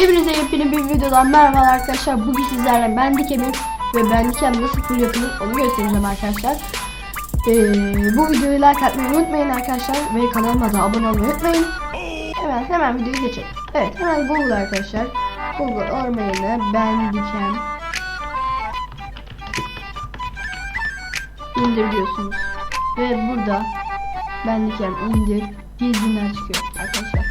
Hepinize yepyeni bir videodan merhaba arkadaşlar. Bugün sizlerle ben dikemim ve ben dikem nasıl full yapılır onu göstereceğim arkadaşlar. Ee, bu videoyu like atmayı unutmayın arkadaşlar ve kanalıma da abone olmayı unutmayın. Hemen hemen videoyu geçelim. Evet hemen Google arkadaşlar. Google yerine ben dikem indir diyorsunuz. Ve burada ben dikem indir dizginler çıkıyor arkadaşlar.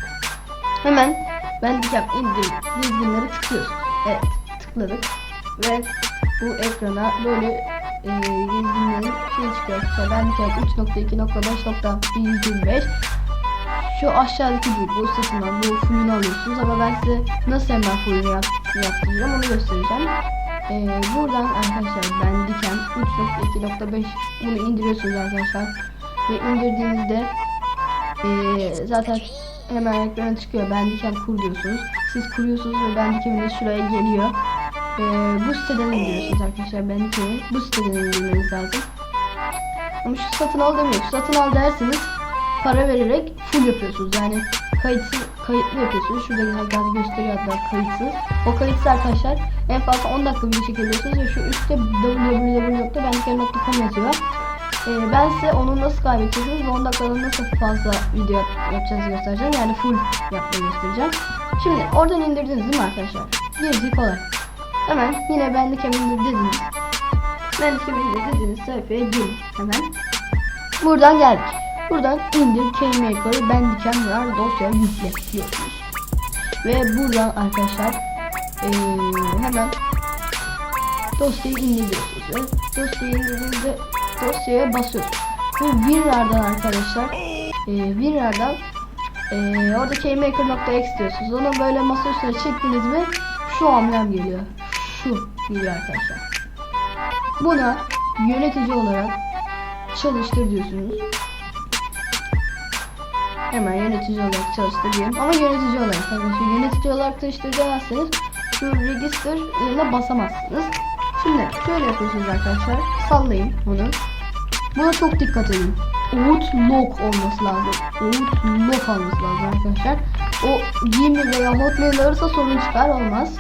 Hemen ben dikem indir dizginleri tıklıyoruz. Evet tıkladık ve bu ekrana böyle e, dizginlerin şey çıkıyor. Mesela ben dikem 3.2.5.125 şu aşağıdaki bir bu sesinden bu fullünü alıyorsunuz ama ben size nasıl hemen fullünü yap, yaptıracağım onu göstereceğim. Ee, buradan arkadaşlar ben diken 3.2.5 bunu indiriyorsunuz arkadaşlar ve indirdiğinizde ee, zaten hemen ekrana çıkıyor. Ben diken kur diyorsunuz siz kuruyorsunuz ve ben dikeminiz şuraya geliyor. Ee, bu siteden indiriyorsunuz arkadaşlar. Ben dikemi bu siteden indirmeniz lazım. Ama şu satın al demiyor. Şu satın al derseniz para vererek full yapıyorsunuz. Yani kayıtsız kayıtlı yapıyorsunuz. Şurada gaz gösteriyor hatta kayıtsız. O kayıtsız arkadaşlar en fazla 10 dakika video çekebiliyorsunuz ve şu üstte www.bendiker.com yazıyor ee, ben size onu nasıl kaybedeceksiniz ve 10 dakikada nasıl fazla video yap yapacağınızı göstereceğim. Yani full yapmayı göstereceğim. Şimdi oradan indirdiniz değil mi arkadaşlar? Gerisi kolay. Hemen yine bendikem indir dediniz bendikem indir dediğiniz sayfaya girin hemen. Buradan geldik. Buradan indir KMaker'ı ben diken var dosya yükle diyorsunuz. Ve buradan arkadaşlar ee, hemen dosyayı indiriyorsunuz. Dosyayı indirdiğinizde dosyaya basıyorsunuz. Ve WinRAR'dan arkadaşlar ee, WinRAR'dan ee, orada KMaker.x diyorsunuz. Onu böyle masa üstüne çektiniz mi şu amblem geliyor. Şu geliyor arkadaşlar. Buna yönetici olarak çalıştır diyorsunuz. Hemen yönetici olarak çalıştır diyelim. Ama yönetici olarak arkadaşlar yönetici olarak çalıştır demezseniz şu register yerine basamazsınız. Şimdi şöyle yapıyorsunuz arkadaşlar. Sallayın bunu. Buna çok dikkat edin. Outlook olması lazım. Outlook olması lazım arkadaşlar. O Gmail veya Hotmail alırsa sorun çıkar olmaz.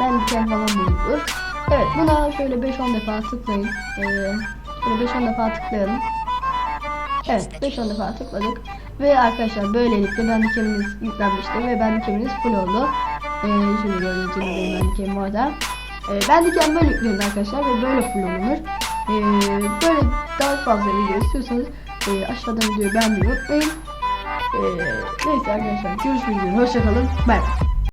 Ben bir kere falan bulunur. Evet buna şöyle 5-10 defa tıklayın. Ee, şöyle 5-10 defa tıklayalım. Evet 5-10 defa tıkladık. Ve arkadaşlar böylelikle bendikeminiz yüklenmişti ve bendikeminiz full oldu. Ee, gördüğünüz gibi benim bendikem orada. Ee, bendikem böyle yüklenir arkadaşlar ve böyle full olunur. Ee, böyle daha fazla video istiyorsanız e, aşağıdan videoyu beğenmeyi unutmayın. Ee, neyse arkadaşlar görüşmek üzere hoşçakalın. Bye.